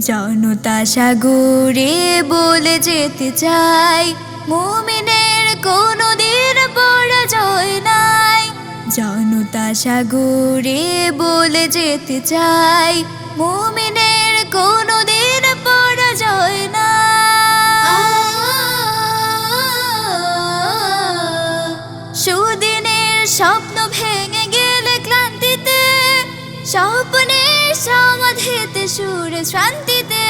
জনতা সাগরে বলে যেতে চাই। মুমিনের কোনো দিন পরাজয় নাই। জনতা সাগরে বলে যেতে চাই। মুমিনের কোনো দিন পরাজয় নাই। সুদিনের স্বপ্ন ভেঙে গেলে ক্লান্তিতে স্বপ্নের সমাধিতে সুরে শান্তিতে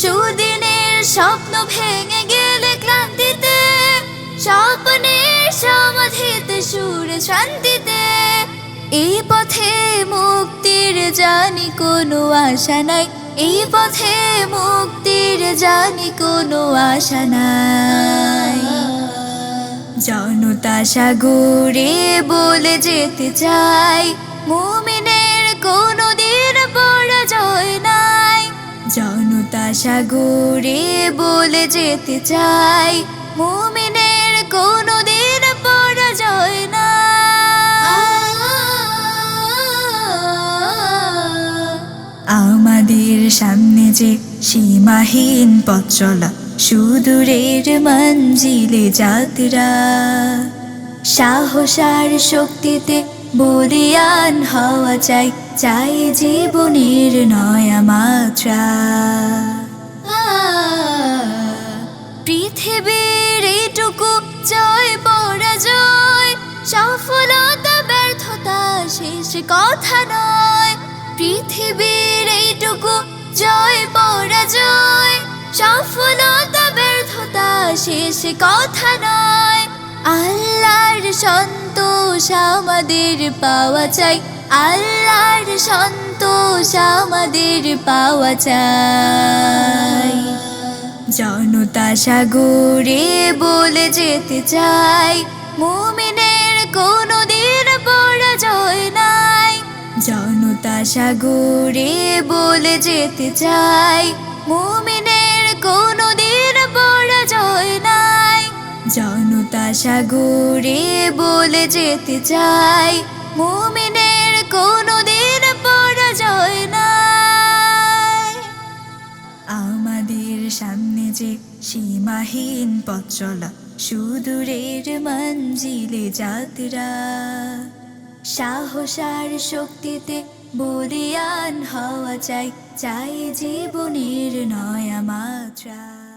সুদিনের স্বপ্ন ভেঙে গেলে ক্লান্তিতে স্বপ্নের সমাধিতে সুরে শান্তিতে এই পথে মুক্তির জানি কোনো আশা নাই এই পথে মুক্তির জানি কোনো আশা নাই। জনতা সাগরে বলে যেতে চাই, মুমিনের কোনো দিন জনতা সাগরে বলে যেতে চাই। মুমিনের কোনো দিন পরাজয় নাই আমাদের সামনে যে সীমাহীন পথ সুদূরের মঞ্জিলে যাত্রা, সাহস আর শক্তিতে বলিয়ান হওয়া চাই চাই জীবনের নয়া মাত্রা। পৃথিবীর এইটুকু জয়, পরাজয়, সফলতা, ব্যর্থতা শেষ কথা নয়। পৃথিবীর এইটুকু জয়, পরাজয়, সফলতা, ব্যর্থতা শেষ কথা নয়। আল্লাহর সন্তোষ আমাদের পাওয়া চাই। আল্লাহর সন্তোষ আমাদের পাওয়া চাই। জনতা সাগরে বলে যেতে চাই। মুমিনের কোনো দিন পরাজয় নাই। জনতা সাগরে বলে যেতে চাই। মুমিনের কোনো দিন পরাজয় নাই। জনতা সাগরে বলে যেতে চাই। মুমিনের কোনো দিন পরাজয় নাই। আমাদের সামনে যে সীমাহীন পথ চলা, সুদূরের মঞ্জিলে যাত্রা। সাহস আর শক্তিতে বলিয়ান হওয়া চাই চাই জীবনের নয়া মাত্রা।